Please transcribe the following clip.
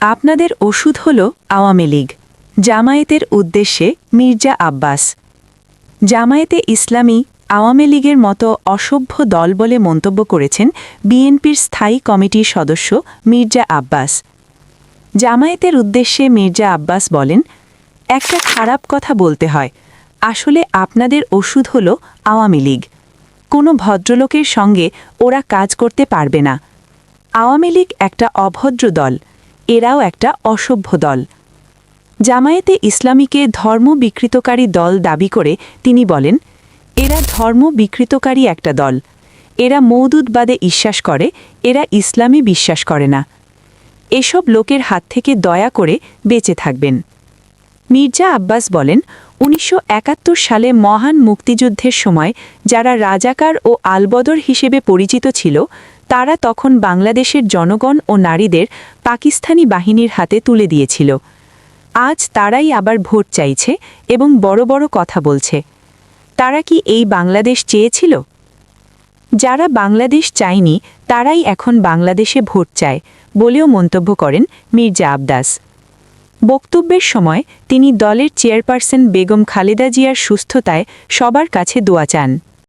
আপনাদের ওষুধ হল আওয়ামী লীগ। জামায়াতের উদ্দেশ্যে মির্জা আব্বাস। জামায়াতে ইসলামী আওয়ামী লীগের মতো অসভ্য দল বলে মন্তব্য করেছেন বিএনপির স্থায়ী কমিটির সদস্য মির্জা আব্বাস। জামায়াতের উদ্দেশ্যে মির্জা আব্বাস বলেন, একটা খারাপ কথা বলতে হয়। আসলে আপনাদের ওষুধ হল আওয়ামী লীগ। কোনো ভদ্রলোকের সঙ্গে ওরা কাজ করতে পারবে না। আওয়ামী লীগ একটা অভদ্র দল। এরাও একটা অসভ্য দল। জামায়াতে ইসলামীকে ধর্ম বিকৃতকারী দল দাবি করে তিনি বলেন, এরা ধর্ম বিকৃতকারী একটা দল। এরা মৌদুদবাদে বিশ্বাস করে, এরা ইসলামী বিশ্বাস করে না। এসব লোকের হাত থেকে দয়া করে বেঁচে থাকবেন। মির্জা আব্বাস বলেন, উনিশশো একাত্তর সালে মহান মুক্তিযুদ্ধের সময় যারা রাজাকার ও আলবদর হিসেবে পরিচিত ছিল তারা তখন বাংলাদেশের জনগণ ও নারীদের পাকিস্তানি বাহিনীর হাতে তুলে দিয়েছিল। আজ তারাই আবার ভোট চাইছে এবং বড় বড় কথা বলছে। তারা কি এই বাংলাদেশ চেয়েছিল? যারা বাংলাদেশ চায়নি, তারাই এখন বাংলাদেশে ভোট চায়, বলেও মন্তব্য করেন মির্জা আবদাস বক্তব্যের সময় তিনি দলের চেয়ারপারসন বেগম খালেদা জিয়ার সুস্থতায় সবার কাছে দোয়া চান।